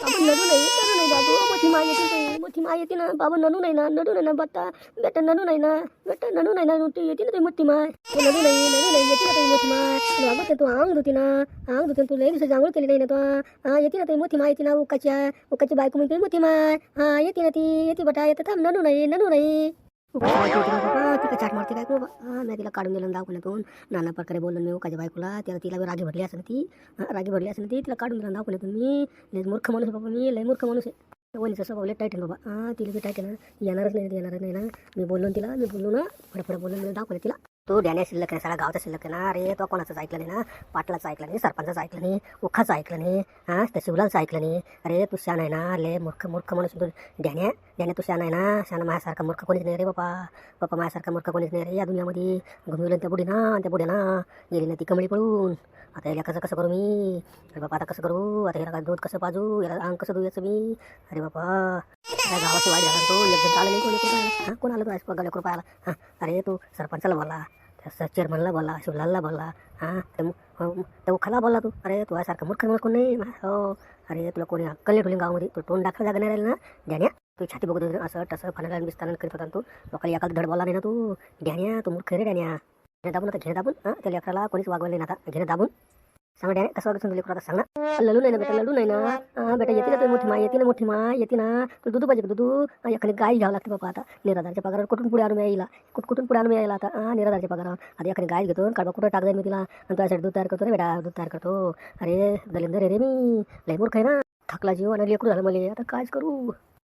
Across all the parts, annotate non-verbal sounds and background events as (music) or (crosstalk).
बाबा नडू नाही नडू नाही बाबू. मोठी माय येते ताई मोठी माय येते ना. बाबा नडू नाही ना नडू नाही ना बट्टा बेटा नडू नाही ना बेटा नडू नाही ना मोठी येते ना ताई मोठी माय. नडू नाही नडू नाही येते ना ताई मोठी माय. बाबा ते तू आंग धुती ना आंग धुते तू लई दिवसाची आंघोळ केली नाही ना तू हा? येते ना ताई मोठी माय येते ना उकाच्या उकाची बायको म्हणते मोठी माय. हा येते ना ती येते बटा येते थांब. नडू नाही नडू नाही. बाबा चाट मारते काय बाबा मी तिला काढून दिलं दाखवण्यातून नाना प्रकारे बोललो मी ओकाच्या बायकोला त्याला तिला रागी भरली असं ती रागी भरली असं ती तिला काढून दिलं दाखवण्यातून मी लय मूर्ख माणूस आहे बाबा मी लय मूर्ख माणूस आहे वनीचा स्वभाव लय टाईट बाबा हां तिला बी टायटन येणारच नाही येणारच नाही ना मी बोललो तिला मी बोललो ना फडफड बोललो मी दाखवलं तिला तो ध्याने शिल्लक नाही सगळा गावचा शिल्लक आहे ना? अरे तो कोणाचं ऐकलं नाही ना? पाटलाचं ऐकलं नाही सरपंचाचं ऐकलं नाही उखाचं ऐकलं नाही हां? त्या शिवलालचं ऐकलं नाही. अरे तू शान आहे ना? ले मूर्ख मूर्ख म्हणून आहे तू. ध्याने तू शान आहे ना? शान माझ्यासारखा मूर्ख कोणीच नाही रे बापा. बापा माझ्यासारखा मूर्ख कोणीच नाही रे या दुनियामध्ये. घुमवलं त्या बुढी ना त्या बुढ्या ना गेली ना ती कमळी पळून. आता याला कसं कसं करू मी? अरे बापा आता कसं करू? आता याला दूध कसं पाजू? याला अंग कसं धुयाचं मी? अरे बापा. काय गावाची वाईट झाला तो. लग्न आलं नाही कोणी कोणी हां कोण आलं तू? आज गड्या कृपा आला हां अरे तू सरपंचाला बोला चेअरमनला बोलला शिवलालला बोलला हां त्या मु- अं, त्या बोलला तू. अरे तू सारखं मूर्ख माणूस कोण नाही? हो. अरे तुला कोणी अक्कल नाही ठेवली गावामध्ये? तू तोंड दाखल जागा नाही राहिलं ना? ध्यान्या तू छाती बघत होती असं तसं फनाला विस्तारण करीत होता तू. लोकांना एकाला धड बोला नाही ना तू. ध्यान्या तू मूर्ख रे ध्यान्या घेणं दाबून आता घेणं दाबून? हां त्या लेकराला कोणीच वागवलं नाही ना आता. घेणं दाबून? सांग कसं वागत लेकरू आता सांग. ना लडू नाही ना बेटा लडू नाही ना? बेटा येते ना तुम्ही मोठी मा येते ना मोठी मा येते ना? तू दूध पाहिजे दूध? एखादी गाय घ्यावं लागते बाबा आता. निराधारच्या पगारावर कुठून पुढे आणून यायला कुठ कुठून पुढे आणून यायला आता? निराधारच्या पगारावर. आता एखादी गाय घेतो काढवा कुठं टाक मी तिला? आणि त्यासाठी दूध तयार करतो रे बेटा दूध तयार करतो. अरे दलिंदर रे मी. लय मूर्ख आहे ना. थकला जीव आणि लेकरू झालं मला. आता कायच करू?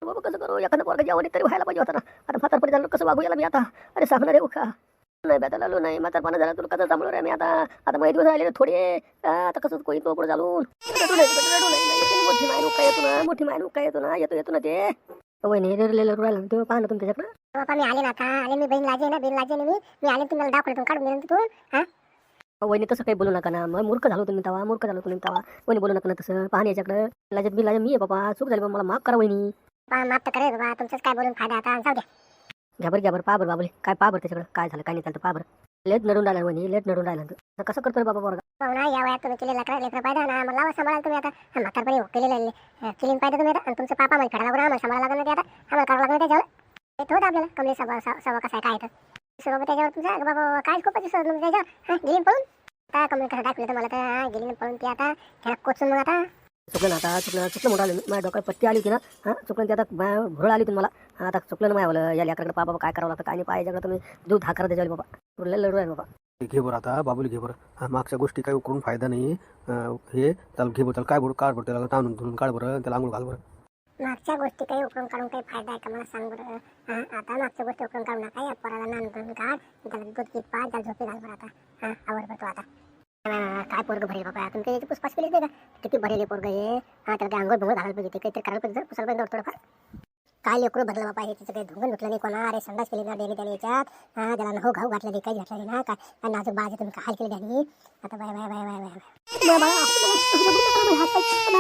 बाबा कसं करू? एखादं पोरगा जेवण तरी व्हायला पाहिजे होता ना. आता म्हातारपणे झालं कसं वागू याला मी आता? अरे सांगणार रे का नाही. लालो नाही झाला तुला कसं सांभाळू रे मी आता आता माहिती राहिले थोडे आता कसं कोणी तो पुढे चालून मोठी माय काय येतो ना मोठी माय काय येतो ना येतो येतो ना ते. वहिनी रेरलेलं राहिलं ना तुम्ही त्याच्याकडं? बाबा मी आले ना आता आले मी बहीण लाजे ना बहीण लाजे ना मी. मी आले तुम्हाला दाखवलं काढून दिलं तिथून हा? वहिनी तसं काही बोलू नका ना. मग मूर्ख झालो तुम्ही तवा मूर्ख झालो तुम्ही तवा. वहिनी बोलू नका ना तसं. पाहणे याच्याकडं. लाजत मी लाजत मी आहे बाबा चूक झाली बाबा मला. माफ करा वहिनी. बा माफ तर करे बाबा. तुमचंच काय बोलून फायदा आता. जाऊ द्या. घ्या बरं घ्या बरं पा बरं बाबले. काय पा बरं त्याच्याकडे? काय झालं? काय नाही चालतं पा बरं. लेट नडून राहिला वहिनी लेट नडून राहिला कसं करतो रे बाबा बरं पाहू हो ना या वयात तुम्ही केलेला लेकरा लेकरा पाहिजे ना. मला सांभाळाल तुम्ही आता. हा, म्हातारपणी हो, केलीन पाहिजे तुम्ही आता. आणि तुमचं पापा मध्ये खडा लागून आम्हाला सांभाळा लागून आता. आम्हाला करावं त्याच्यावर होतं आपल्याला. कमले सभा सभा कसा काय तर. बाबा त्याच्यावर तुमचा. बाबा काय खूप त्याच्यावर म्हणजे हा पळून? आता कसं दाखवलं तर. मला तर हा पळून ती आता. कोचून मग आता. चुकलं ना आता चुकलं चुकलं मोठं आलं माझ्या डोक्यात पट्टी आली होती ना हां? चुकलं ते आता मा- भुरळ आली होती मला. हां आता चुकलं ना माझ्यावालं या लेकराकडे पा बाबा काय करावं लागतं काय नाही. पाहिजे तुम्ही दूध हाकार त्याच्यावर बाबा. लय लढू आहे बाबा. घे बरं आता बाबूला घे बरं. मागच्या गोष्टी काही करून फायदा नाही. हे त्याला घे बरं त्याला काय बरं काढ बरं त्याला ताणून धुवून काढ बरं त्याला आंघोळ घाल बरं. मागच्या गोष्टी काही उकळून काढून काही फायदा आहे का? मला सांग बरं. आता मागच्या गोष्टी उकळून काढू नका या पोराला नांदून काढ त्याला दूध पा त्याला झोपी घाल बरं आता. हा आवड बरं तो आता. काय पोरग भरेल बाबा? तुम्ही काही पुसपास केलीच नाही का? किती भरेल पोरग हे? हा त्याला अंघोळ भंगोळ घालायला पाहिजे ते काहीतरी करायला पाहिजे पुसायला पाहिजे थोडंफार. काय लेकरू भरलं बाबा हे? तिचं काही धुंगण धुतलं नाही कोणा? अरे संडास केली ना डेली त्याने याच्यात. हा त्याला नहो घाऊ घातलं नाही काही घातलं नाही ना. काय? काय नाजूक बाज तुम्ही? काय केली त्यांनी? आता bye bye bye bye bye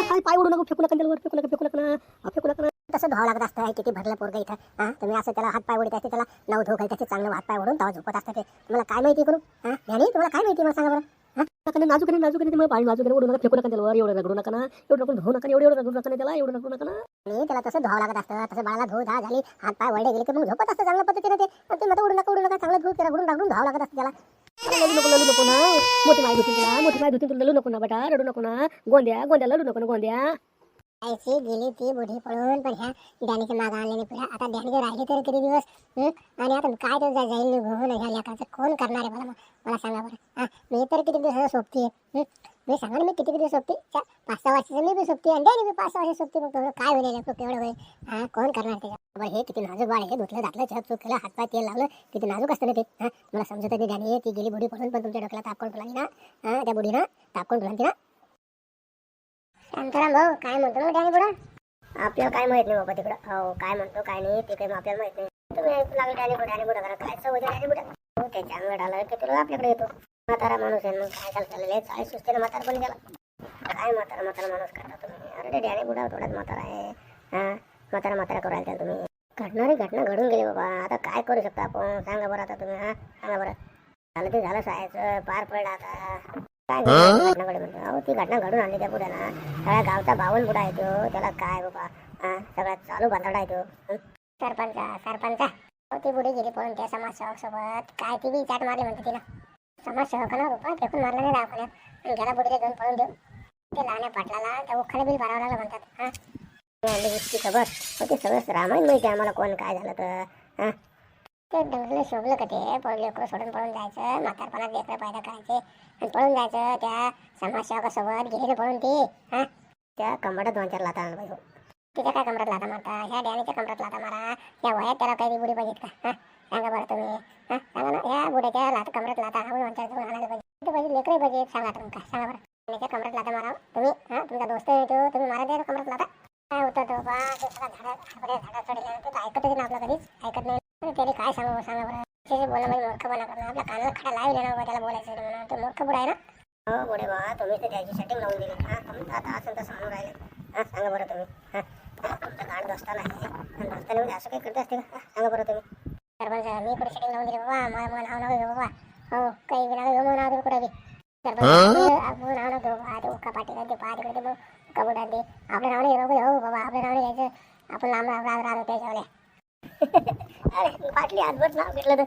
हात पाय- उडू नका फेकू नका त्याला फेकू नका फेकू नका हा, फेकू नका. तसं धुवावं लागत असतं किती भरलं पोरग इथं. हा तुम्ही असं त्याला हात पाय ओढत असते त्याला नऊ धो त्याचे चांगलं हात पाय ओढून तेव्हा झोपत असतं ते. तुम्हाला काय माहिती करू? हा ध्यानी तुम्हाला काय माहिती मला सांगा बरं. हा नका ना, नाजूक आहे, नाजूक आहे, त्यामुळे पाणी नाजूक आहे, उडू नका फेकू नका त्याला एवढं रगडू नका ना. एवढं रगडून धुवू नका एवढं एवढं रगडू नका ना त्याला एवढं रगडू नका ना. आणि त्याला तसं धुवावं लागत असतं तसं बाळाला धुवू धा झाली हात पाय वळले गेले की मग झोपत असतं चांगल्या पद्धतीने ते. आणि तुम्ही आता उडू नका उडू नका चांगलं धुवू त्याला रगडून रगडून धुवावं लागत असतं त्याला. अरे, नको लडू नको ना. मोठी माय धुतील तुला मोठी माय धुतील तुला लडू नको ना बेटा रडू नको ना. गोंद्या गोंद्या लडू नको ना गोंद्या ऐसे गेली ती बुढी पळून पण ह्या डॅनीच्या मागं आणलेली पुढे. आता डॅनी राहिले तरी किती दिवस? आणि आता काय तर जाईल निघून? ह्या लेखाचं कोण करणार आहे मला मला सांगा बरं. हा मी तर किती दिवस सोबती मी सांगा ना मी किती दिवस सोबती? चा- पाच सहा वर्षाचं मी बी सोबती आणि डॅनी बी पाच सहा वर्ष सोबती मग तेवढं काय होईल लेकरू केवढं होईल हा कोण करणार त्याच्या बरं हे किती नाजूक बाळ हे धुतलं घातलं छत चूक केलं हातपाय तेल लावलं. किती नाजूक असतं ना ते? हा मला समजत नाही. डॅनी ती गेली बुढी पळून पण तुमच्या डोक्याला तापकोण फुलानी ना? हा त्या बुढीनं तापकोण फुलांती ना? शांताराम भाऊ काय म्हणतो ना डॅनी बुडा आपल्याला काय माहीत नाही बाबा तिकडं. हो काय म्हणतो काय नाही ते काही आपल्याला माहीत नाही. तुम्ही ऐकू लागले डॅनी बुडा डॅनी बुडा करा. काय सवय डॅनी बुडा हो त्याच्या अंगड की तुला आपल्याकडे येतो. म्हातारा माणूस आहे मग काय चाल चाललेलं आहे चाळीस म्हातारा पण गेला? काय म्हातारा म्हातारा माणूस करता तुम्ही? अरे ते डॅनी बुडा थोडाच म्हातारा आहे. हा? म्हातारा म्हातारा करायला त्याला तुम्ही. घडणारी घटना घडून गेली बाबा. आता काय करू शकता आपण? सांगा बरं आता तुम्ही हा? सांगा बरं. झालं ते झालं सायचं पार पडलं आता. काय घटना म्हणतो अहो ती घटना घडून आणली त्या बुड्याला सगळ्या गावचा बावन बुडा आहे तो. त्याला काय बाबा सगळ्यात चालू बांधडा आहे तो. हं? सरपंच सरपंच. अहो ती बुडी गेली पळून त्या समाजसेवक सोबत काय ती बी चाट मारली म्हणते तिला. समाजसेवकानं रुपये फेकून मारला नाही आणि गेला बुडीला घेऊन पळून देऊ ते लहान्या पाटलाला त्या उखाला बिल भरावं लागलं म्हणतात. हा? खबर. होती सगळं रामायण माहिती आम्हाला. कोण काय झालं तर. हा? ते डंगलं शोभलं का ते पळून लेकरं सोडून पळून जायचं म्हातारपणात लेकरं पायदा करायचे आणि पळून जायचं त्या समाजसेवकासोबत गेले पळून ते हां त्या कमरात दोन चार लाता आणलं पाहिजे तिच्या काय कमरात लाता मारता ह्या डॅनीच्या कमरात लाता मारा या वयात त्याला काही बुडी पाहिजेत का हां सांगा बरं तुम्ही हां सांगा ना ह्या बुड्याच्या लात कमरात लाता आणून दोन चार दोन आणायला पाहिजे पाहिजे लेकरं पाहिजे सांगा तुम्ही काय सांगा बरं डॅनीच्या कमरात लाता मारा तुम्ही हां तुमचा दोस्त आहे तो तुम्ही मारा द्या कमरात लाता काय होतं तो बा झाडा झाडा झाडं चढले ऐकतच नाही आपलं कधीच ऐकत नाही त्याने काय सांगू सांगा बरं त्याचे बोलणं म्हणजे मूर्खपणा करणं आपल्या कानाला खडा लावले ना बाबा त्याला बोलायचं नाही म्हणून तो मूर्ख बुडा आहे ना हो बुडे बा तुम्ही तर त्याची सेटिंग लावून दिली हा तुम्ही तर आता असं तसं म्हणून राहिले हा सांगा बरं तुम्ही हा हा, तुमचं गाड दोस्ताना आहे आणि दोस्ताने म्हणजे असं काही करत असते का हा, सांगा बरं तुम्ही सरपंच मी कुठे सेटिंग लावून दिली बाबा मला मग नाव नका घेऊ बाबा हो काही बी नका घेऊ मग नाव देऊ कुठे बी सरपंच आपण नाव नका घेऊ बाबा ते ते पहा तिकडे ते घेऊ हो बाबा नावाने घ्यायचं आपण लांब राहत त्याच्यावाल्या अरे पाटली आजवर नाव घेतलं तर.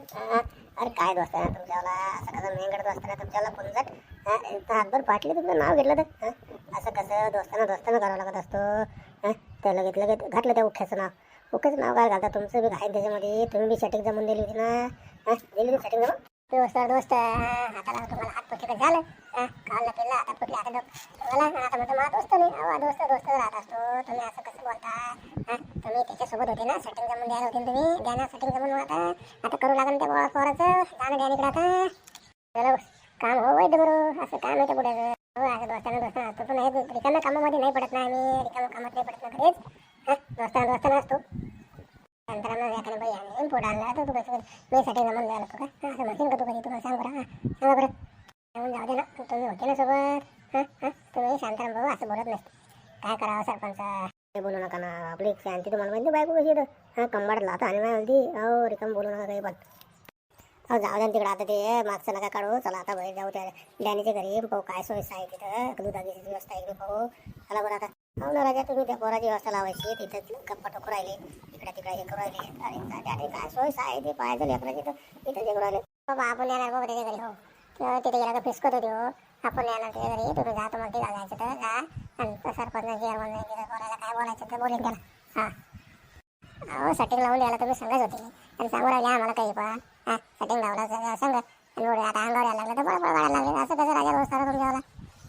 अरे काय दोस्त आहे ना तुमच्यावाला असं कसं मेंगड दोस्त आहे ना तुमच्यावाला पुंजट हा, इथं हातभर पाटली तुमचं नाव घेतलं तर. असं कसं दोस्ताना दोस्ताना करावं लागत असतो. तर लगेच लगेच घातलं त्या उख्याचं नाव. उख्याचं नाव काय घालता? तुमचं बी घाईन त्याच्यामध्ये. तुम्ही बी सेटिंग जमून दिली होती ना. दिली होती सेटिंग जमून. दोस्त दोस्त हाताला तुम्हाला हात पक्ष झालं. काल पेला आता पटली आता मला आता म्हणतो मला दोस्त नाही अहो दोस्त दोस्त राहत असतो. तुम्ही असं कसं बोलता? हा, तुम्ही त्याच्यासोबत होते ना? सेटिंग जमून द्यायला होते तुम्ही? द्या ना सेटिंग जमून आता. आता करू लागेल त्या पोरा- पोराचं. जाणं द्या इकडे आता. चलो काम हो वैद्य बरोबर असं काम आहे त्या पुढे हो असं दोस्ताना दोस्ताना असतो. पण हे रिकाम्या कामामध्ये नाही पडत ना आम्ही. रिकाम्या कामात नाही पडत ना कधीच. हा, दोस्ताना दोस्ताना असतो. नंतर आम्हाला बाई आणली पुढे आणला. तर तू कसं मी सेटिंग जमून द्यायला होतो का? असं म्हणशील का तू कधी? तुम्हाला सांग बरं. हा, सांगा बरं. येऊन जाऊ दे ना. तुम्ही होते ना सोबत. हां हां? तुम्ही शांताराम भाऊ असं बोलत नसते. काय करावं सरपंच? ते बोलू नका ना आपली शांती तुम्हाला माहिती बायको कशी येतं हां कंबाड लाता आणि माहिती अहो रिकम बोलू नका काही पण. अहो जाऊ द्या तिकडं आता ते मागचं नका काढू. चला आता बाहेर जाऊ त्या डॅनीच्या घरी. पाहू काय सोय आहे तिथं? दुधाची व्यवस्था इकडे पाहू चला बरं आता. हो ना राजा तुम्ही त्या पोराची व्यवस्था लावायची. तिथं गप्पा टोकू राहिले. इकडे तिकडे हे करू राहिले. अरे काय सोय आहे? ते पाहायचं लेकराची तर. इथं जे करू राहिले बाबा आपण येणार बाबा त्याच्या घरी हो. तेव्हा तिथे गेला तर फिसकत होती हो आपण येणार त्याच्या घरी तुम्ही जा तुम्हाला तिला जायचं तर जा. आणि सरपंच चेअरमन बोलायला काय बोलायचं तर बोलेन त्याला हां. अहो सेटिंग लावून द्यायला तुम्ही सांगत होते आणि सांगू राहिले आम्हाला काही पण. हां सेटिंग लावला सांग. आणि एवढे आता अंगावर यायला लागलं तर बरं बरं वाढायला लागले. असं कसं राजा रोज करून तुमच्यावाला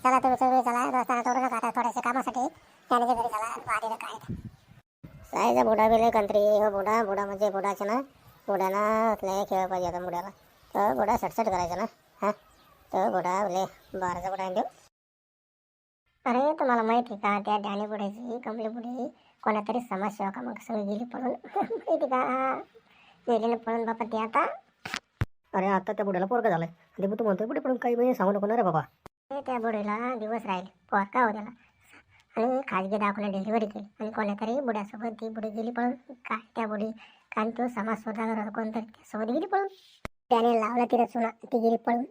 चला तुम्ही तुम्ही चला रस्ता थोडं नका आता थोड्याशा कामासाठी त्याने घरी चला पाहते काय सायचा बुडा बिले कंत्री. हो बुडा बुडा म्हणजे बुडाचं ना. बुड्यानं लय खेळ पाहिजे आता बुड्याला. तर बुडा सटसट करायचं ना. हां? तर बुडा ले बाराचा बुडा देऊ अरे तुम्हाला माहिती का त्या डॅनी बुड्याची कमली बुडी कोणातरी समाजसेवा का मग सगळी गेली पळून? (laughs) माहिती का? गेली ना पळून बापा ते आता? अरे आता त्या बुड्याला पोरगा झालाय. आणि तू म्हणतोय पुढे पडून काही म्हणजे सांगू नको ना रे बाबा. ते त्या बुडीला दिवस राहिले. पोरका हो त्याला? आणि खाजगी दवाखान्यात डिलिव्हरी केली. आणि कोणातरी बुड्यासोबत ती बुडी गेली पळून? काय त्या बुडी? कारण तो समाज स्वतः कोणतरी त्यासोबत गेली पळून? त्याने लावला तिला चुना ती गेली पळून.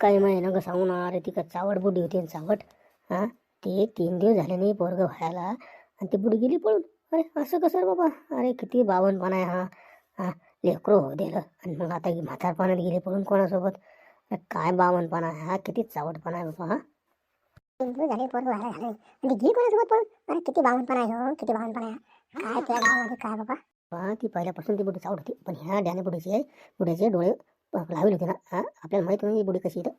काही महिना ग सांगू ना अरे ती का चावट बुडी होती चावट. हां ते तीन दिवस झाले नाही पोरग व्हायला. आणि ती बुडी गेली पळून. अरे असं कसं बाबा? अरे किती बावनपणा आहे हा. हा लेकरो हो दिलं आणि मग आता म्हातारपणात गेली पळून कोणासोबत? अरे काय बावनपणा आहे हा किती चावटपणा आहे बाबा हा. तीन दिवस झाले पोरं व्हायला झाले आणि ती गेली कोणासोबत पळून? अरे किती बावनपणा आहे हो किती बावनपणा आहे काय त्या गावामध्ये काय बाबा? हा ती पहिल्यापासून ती बुडी चावट होती. पण ह्या डॅने बुडीचे बुड्याचे डोळे लावले होते ना. आपल्याला माहीत नाही बुडी कशी इथं.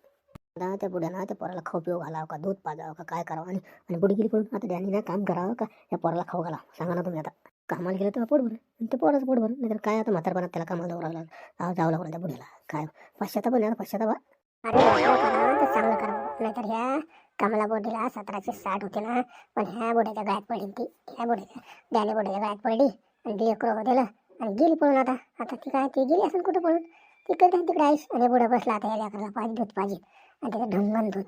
आता त्या बुड्याला त्या पोराला खाऊ पिऊ घालावं का? दूध पाजावं का? काय करावं? आणि आणि बुडी गेली पडून आता डॅनीला काम करावं का? या पोराला खाऊ घालावं. सांगा ना तुम्ही आता. कामाला गेलं तर पोट भर आणि ते पोराचं पोट भर नाहीतर काय आता म्हातारपणात त्याला कामाला जावं लागलं? जावं लागलं त्या बुडीला. काय? पश्चाताप नाही आता पश्चाताप अरे चांगलं करा नाहीतर ह्या कमला बोडीला सतराशे साठ होते ना? पण ह्या बोड्याच्या गळ्यात पडली ती. ह्या बोड्याच्या डॅनी बोड्याच्या गळ्यात पडली. आणि ती एक दिलं. आणि गेली पळून आता. आता ती काय? ती गेली असेल कुठं पळून? तिकडे तिकडे आईस आणि बुडा बसला आता या लेकराला पाहिजे दूध पाहिजे. आणि त्याचं ढंगण दूध.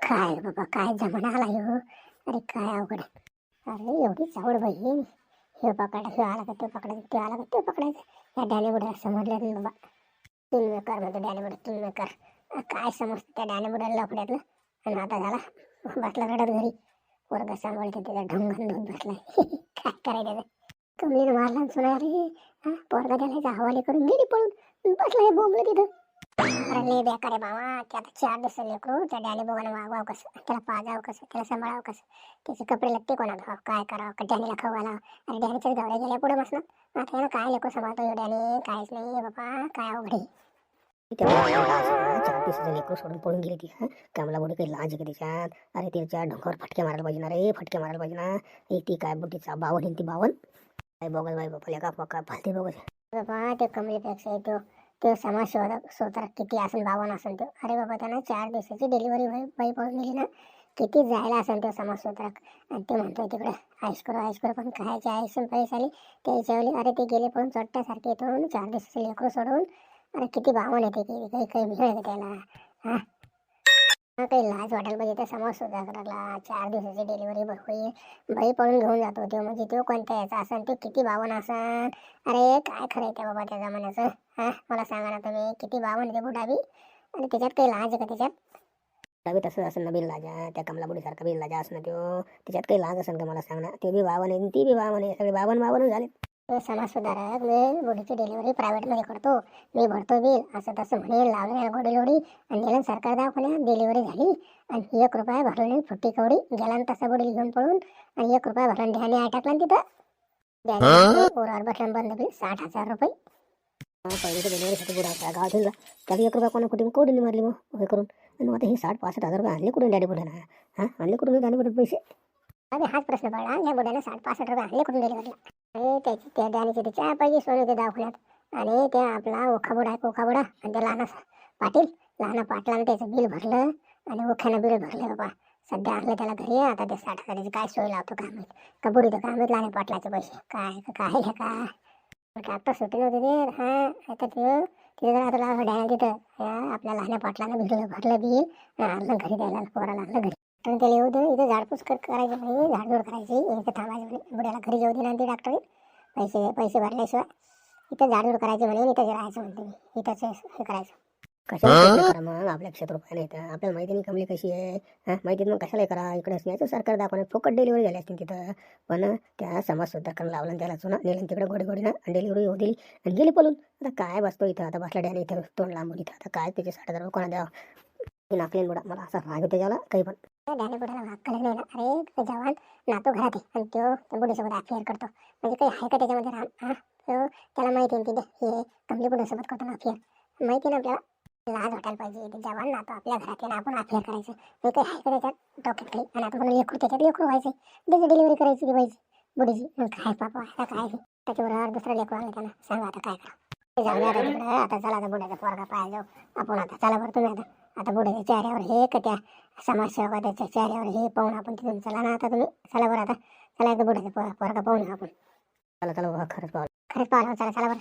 काय बाबा काय जमाना आला हो अरे काय अवघड अरे एवढी चावड बहीण. हे पकड हे आला का ते पकडायचं ते आला का ते पकडायचं. या डॅने समजलं नाही बाबा. तीन मेकर म्हणतो डॅने बुड्या तीन मेकर काय समजतं त्या डॅने लफड्यातलं? आणि आता झाला बसला रडत घरी. वर्ग सांभाळते त्याचा ढंगण दूध बसलाय (laughs) काय करायचं त्याचं? कमलीनं मारला सुना रे. हा पोरगा त्याला हवाले करून गेली पळून. बसलाय बोंबलं तिथं. अरे लय बेकार आहे बाबा. ते आता चार दिवस लेकरू. त्या डॅनी बघायला वागवावं कसं? त्याला पाजावं कसं? त्याला सांभाळावं कसं? त्याचे कपडे लत्ते कोणा काय करावं? का डॅनीला खाऊ घालावं? अरे डॅनीच्या गेल्या पुढे बसणार आता यानं काय लेकरू सांभाळतो डॅनी काहीच नाही बाबा. काय अवघड चार दिवसाचं लेकरू सोडून पळून गेली ती हा? कामला बुडी काही लाज अरे तिच्या ढोंगावर फटके मारायला पाहिजे ना रे फटके मारायला पाहिजे ना. हे ती काय बुटीचा बावन ती बावन? काय बघल बाई बापा लेका पक्का फालते बघ बाबा ते कमलीपेक्षा तो तो समाज शोधक सोत्र किती असेल बावन असेल तो. अरे बाबा त्यांना चार दिवसाची डिलिव्हरी बाई बाई पाहून गेली ना. किती जायला असेल तो समाज सोत्रक आणि ते म्हणतोय तिकडे आईश करू आईश करू. पण खायची आईश पैसे आली ते वेळी अरे ते गेले पळून चोट्ट्यासारखे येतो चार दिवसाचे लेकरू सोडून. अरे किती बावन येते की काही काही मिळेल त्याला? हां काही लाज वाटायला पाहिजे. त्या समोर सुद्धा लागला चार दिवसाची डिलिव्हरी होई बाई पळून घेऊन जातो तो. म्हणजे तो कोणत्या याचा असन तो किती बावन असन? अरे काय खरं आहे त्या बाबा त्या जमान्याचं? हा मला सांगा ना तुम्ही किती बावन ते बुडावी आणि त्याच्यात काही लाज आहे का त्याच्यात? बी तसंच असं ना बिल लाजा त्या कमला बुडीसारखा बिल लाजा असं ना तो. त्याच्यात काही लाज असेल का मला सांग ना? ते बी बावन आहे ती बी बावन आहे. सगळे बावन बावन झाले तो समाज सुधारक मी बुडीची डिलिव्हरी प्रायव्हेटमध्ये करतो. मी भरतो बिल असं तसं म्हणे लावलं गोडी लोडी आणि गेलं सरकार दवाखान्यात डिलिव्हरी झाली. आणि एक रुपया भरला फुट्टी कवडी गेला तसा बुडील घेऊन पळून आणि एक रुपया भरला ध्याने अटकला आणि तिथं. पोरावर बसला बंद बिल साठ हजार रुपये. पहिले तर डिलिव्हरीसाठी बुडायचा गावात ठेवला. त्याला एक रुपया कोणा कुठे कोडीने मारली मग हे करून. आणि मग आता हे साठ पासष्ट हजार रुपये आणले कुठून डॅडी बुड्याना हां आणले कुठून डॅडी बुड्यात पैसे? अरे हाच प्रश्न पडला. ह्या बुड्यानं साठ पासष्ट रुपये आणले कुठून डिलिव्हरीला अरे त्याची त्या ध्यानीचे चहा पाहिजे सोने होते दवाखान्यात. आणि त्या आपला ओखा बुडा आहे ओखा बुडा. आणि त्या लहान पाटील लहान पाटलानं त्याचं बिल भरलं. आणि ओख्यानं बिल भरलं. बाबा सध्या आणलं त्याला घरी आता ते साठ हजाराची काय सोय लावतो काय माहीत? का तर काय लहान पाटलाचे पैसे? काय काय आहे का डॉक्टर सुटले होते ते. हा आता ते तिथे जर आता लावा डॅन तिथं आपल्या लहान पाटलानं भरलं भरलं बिल. आणि आणलं घरी द्यायला पोराला आणलं घरी. तर त्याला येऊ दे इथं झाडपूस कर करायची म्हणे झाडझूड करायची इथं थांबायची म्हणे बुड्याला घरी जाऊ दे ना ते डॉक्टर पैसे पैसे भरल्याशिवाय इथं झाडझूड करायची म्हणे इथं राहायचं म्हणते मी इथंच हे करायचं. कशाला मग आपल्या क्षेत्र रुपये नाही तर आपल्याला माहिती नाही कमली कशी आहे. हां माहिती मग कशाला करा इकडे यायचं सरकार दाखवण्यात फुकट डिलिव्हरी झाली असते तिथं. पण त्या समाज सुधारकांना लावलं आणि त्याला चुना नेलं आणि तिकडे गोडी गोडीनं आणि डिलिव्हरी होऊ दिली आणि गेली पळून. आता काय बसतो इथं? आता बसला डॅने इथं तोंड लांबून इथं. आता काय त्याचे साठ हजार रुपये कोणा द्यावं नाकलीन बुडा. मला असा राग त्याला काही पण. ध्याने बुड्याला वाकलं नाही ना अरे जवान नातो घरात आहे आणि तो त्या बुडीसोबत अफेअर करतो. म्हणजे काही आहे का त्याच्यामध्ये राम? हा? तो त्याला माहिती आहे ना तिथे? हे कमली बुडीसोबत करतो ना अफेअर माहिती ना आपल्याला? लाज वाटायला पाहिजे. ते जवान नातो आपल्या घरात आहे ना आपण अफेअर करायचं. म्हणजे काही आहे का त्याच्यात? डॉक्टर काही? आणि आता म्हणून लेकरू त्याच्यात लेकरू व्हायचं त्याची डिलिव्हरी करायची ती पाहिजे बुडीची. मग काय पापा? आता काय? हे? त्याच्याबरोबर दुसरा लेकरू आला त्यानं सांगा आता काय करा आता तिकडं आता चला आता बुड्याचा पोरगा जाऊ. आपण आता चला बरं तुम्ही आता. आता बुड्याच्या चेहऱ्यावर हे का त्या समाजसेवा त्याच्या चेहऱ्यावर हे पाहून आपण तिथून चला ना आता तुम्ही. चला बरं आता. चला एकदा बुड्याचा पोर पोरगा पाहून आपण. चला चला बाबा खरंच पाहू खरंच पाहिलं चला चला बरं.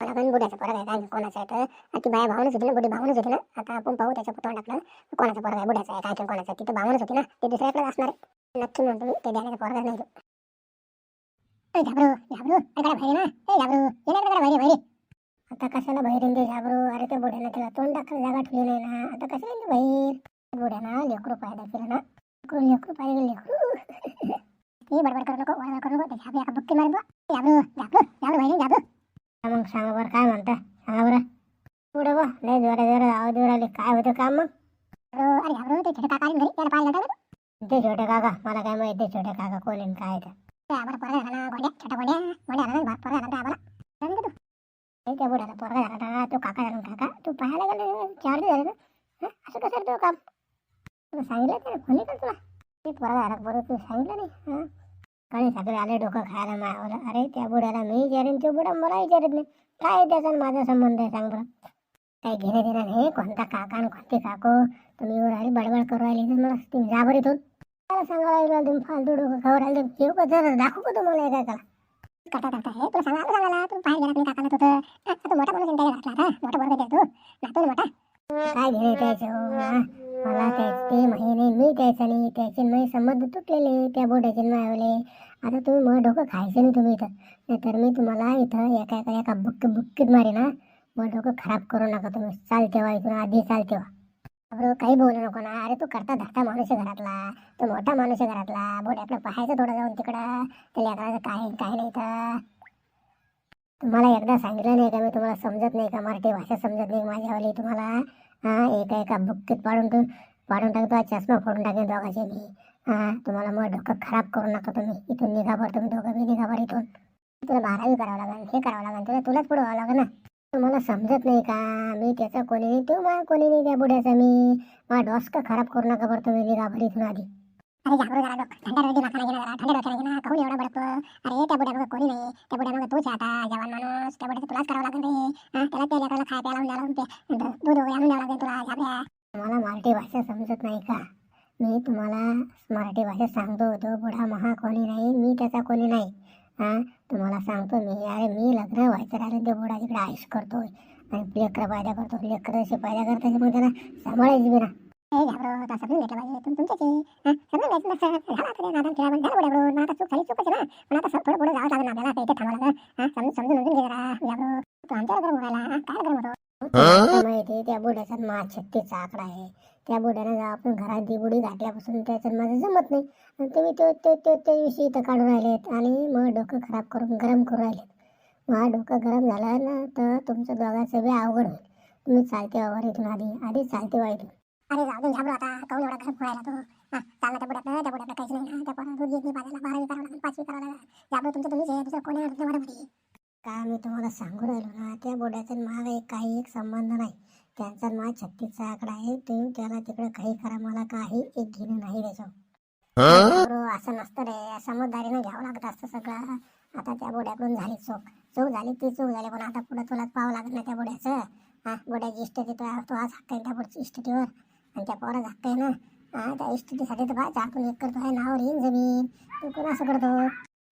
मला पण बुड्याचा पोरगा आहे. काय कोणाचा आहे तर? ती बाया भावनच होती ना बुडी भावनच होती ना. आता आपण पाहू त्याच्या तोंड टाकलं कोणाचा पोरगा आहे बुड्याचा आहे काय की कोणाचा. तिथं भावनच होती ना. ते दुसऱ्याकडे असणार आहे. नक्की म्हणतो मी ते द्यायचा पोरगा नाही. झाबरू झाबरू अरे काय भाई ना ए झाबरू येणार का भाई भाई आता कशाला बहिरीन ते झाबरू अरे ते बुड्यानं तिला तोंड टाकायला जागा ठेवली नाही ना आता कशाला ते बहीर बुड्यानं लेकरू पायदा केलं ना लेकरू लेकरू पाहिजे लेकरू ते बडबड करू नको बडबड करू नको त्याच्या आपल्या बुक्की मारून झाबरू झाबरू झाबरू भाई झाबरू मग सांगा बरं काय म्हणता सांगा बरं पुढे बा लय जोरा जोरा आवाज जोर आले काय होतं काम मग अरे घाबरू ते छोटे काका घरी त्याला पाहिलं ते छोटे काका मला काय माहिती छोटे काका कोण काय आहे ते ते आम्हाला पोरगा झाला गोड्या छोटा गोड्या गोड्या झाला पोरगा झाला आम्हाला सांग तू पोरगा झाला तो काका झाला काका तू पाहायला गेला चार दिवस झाले ना असं कसं तो काम तुला सांगितलं त्याने फोन तुला ते पोरगा झाला बरं तू सांगितलं नाही हां काही सगळे आले डोकं खायला मायावर अरे त्या बुड्याला मी विचारेन तो बुडा मला विचारत नाही काय त्याचा माझा संबंध आहे सांग बरं काही घेणं देणं नाही कोणता काका आणि कोणते काको तुम्ही राहिली बडबड करू राहिली तर मला तुम्ही जा बरं इथून मला तुम्ही फालतू डोकं खाऊ राहिले का जरा दाखवू का तुम्हाला एका काका काका हे तुला सांगायला पाहिजे आपल्या काकाला तुझं मोठा माणूस घातला आता. मोठा बरोबर नातू मोठा? काय घेणे हो, मला त्याच ते माहिती नाही मी त्याचा नाही. त्याचे नाही संबंध तुटलेले त्या बोटाचे मावले आता तुम्ही मग डोकं खायचं नाही तुम्ही इथं. नाहीतर मी तुम्हाला इथं एका एका एका बुक्की बुक्कीत मारे ना मग डोकं खराब करू नका तुम्ही. चालते हो, वा इथून आधी चालते वा अरे काही बोलू नको ना. अरे तू करता धरता माणूस आहे घरातला. तो मोठा माणूस आहे घरातला. बोट आपलं पाहायचं थोडं जाऊन तिकडं. त्या काय काय नाही तर. तुम्हाला एकदा सांगितलं नाही का मी तुम्हाला समजत नाही का? मराठी भाषा समजत नाही. माझ्यावाली तुम्हाला हा एका एका बुक्कीत पाडून तू पाडून टाकतो. चष्मा फोडून टाकेन दोघांचे मी. हा तुम्हाला मग डोकं खराब करू नका तुम्ही. इथून निघा बरं तुम्ही दोघं. मी निघा बरं इथून. तुला बारावी करावं लागेल हे करावं लागेल. तुला तुलाच पुढं व्हावं लागेल ना. मला समजत नाही का? मी त्याचा कोणी नाही तू मला कोणी नाही त्या बुड्याचा मी. मा डॉस्क खराब करू नका बरं तुम्ही घाबरीत आधी. अरे घाबरू जरा डोके माखाना घेणार जरा, थंड डोक्याला घेणार कहून एवढा बडकतो अरे त्या बुड्यामध्ये कोणी नाही त्या बुड्यामध्ये तूच आहे आता जवान माणूस त्या बुड्याचं तुलाच करावं लागेल रे हा त्याला त्या लेकराला खाय प्यायला द्यावं लागेल ते द- दूध वगैरे आणून द्यावं लागेल तुला झाल्या तुम्हाला मराठी भाषा समजत नाही का मी तुम्हाला मराठी भाषेत सांगतो तो बुडा महा कोणी नाही मी त्याचा कोणी नाही हा तुम्हाला सांगतो मी अरे मी लग्न व्हायचं राहिलं ते बुडा तिकडे आयुष करतोय आणि लेकरं पायदा करतो लेकरं असे पायदा करतात मग त्याला सांभाळायची बिना हे आता समजून घेतलं पाहिजे तुम तुमच्याची समजून घ्यायचं नसतं झाला आता नादान खेळा झालं बुड्या बरोबर आता चूक झाली चूकच ना पण आता थोडं पुढे जावं लागेल आपल्याला इथे थांबावं लागेल समजून समजून समजून घे जरा घाबरो गरम व्हायला काय गरम होतो माहिती त्या बुड्याचा मा छत्तीचा आकडा आहे त्या बुड्यानं जाऊ आपण घरात दिबुडी घातल्यापासून त्याच्यात माझं जमत नाही आणि तुम्ही तो तो विषयी इथं काढून राहिलेत आणि मग डोकं खराब करून गरम करून राहिलेत मग डोकं गरम झालं ना तर तुमचं दोघांचं बी अवघड होईल. तुम्ही चालते वावर इथून आधी आधी चालते वा इथून. अरे जाऊ दे घाबरू आता काऊन एवढा गरम व्हायला तो. हा चालला त्या बुड्यात त्या बुड्यात काहीच नाही. ना त्या पोराला दूध घेत नाही बारावी करावं लागेल पाचवी करावं लागेल घाबरू तुमचं तुम्हीच आहे दुसरं कोणी आहे मराठी का मी तुम्हाला सांगू राहिलो ना त्या बोड्याचा माग एक काही एक संबंध नाही. त्यांचा मा छत्तीसचा आकडा आहे तुम्ही त्याला तिकडे काही करा मला काही एक घेणं नाही त्याच्यावर बरोबर, असं नसतं रे समजदारीनं घ्यावं लागत असतं सगळं. आता त्या बोड्याकडून झाली चूक चूक झाली ती चूक झाली. पण आता पुढे तुलाच पाहावं लागत नाही त्या बुड्याचं हा बुड्याची इस्टेटी तो तो आज हक्क त्या पुढची इस्टेटीवर आणि त्या पोराचा हक्क आहे ना. हा त्या इस्टेटीसाठी तर पाहिजे आपण एक करतो आहे नावर येईन जमीन. तू कोण असं करतो?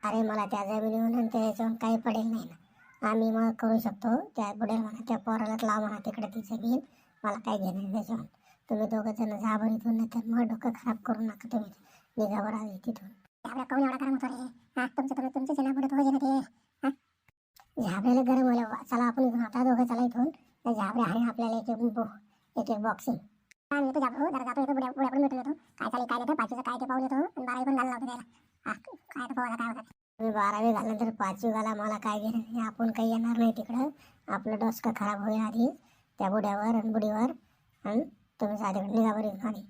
अरे मला त्या जमिनीवर आणि याच्यावर काही पडेल नाही ना. आम्ही मग करू शकतो. त्या बुड्याला म्हणा त्या पोरालाच लाव म्हणा तिकडे ती जमीन. मला काय घेणं त्याच्यावर तुम्ही दोघं जण जाबर इथून नाही तर मग डोकं खराब करू नका तुम्ही. निघा आधी तिथून आपल्या कोण एवढा करा होतो रे? हा तुमचं तुम्ही तुमचे सेना पुढे तो ते. हा? झाबऱ्याला गरम व्हायला चला आपण इथून आता दोघं चला इथून. त्या झाबऱ्या आपल्याला एक एक एक एक बॉक्सिंग काय येतो जातो जरा जातो येतो बुड्या बुड्याकडून भेटून येतो. काय चालेल काय देतो? पाचवीचं काय ते पाहून येतो. आणि बारावी पण घालला होता त्याला. काय तर पाहू काय होतं. तुम्ही बारावी घालनंतर पाचवी घाला मला काय घेणं? नाही आपण काही येणार नाही तिकडं. आपलं डोसकं खराब होईल आधी. त्या बुड्यावर आणि बुडीवर. आणि तुम्ही साधे निघा बरी आधी.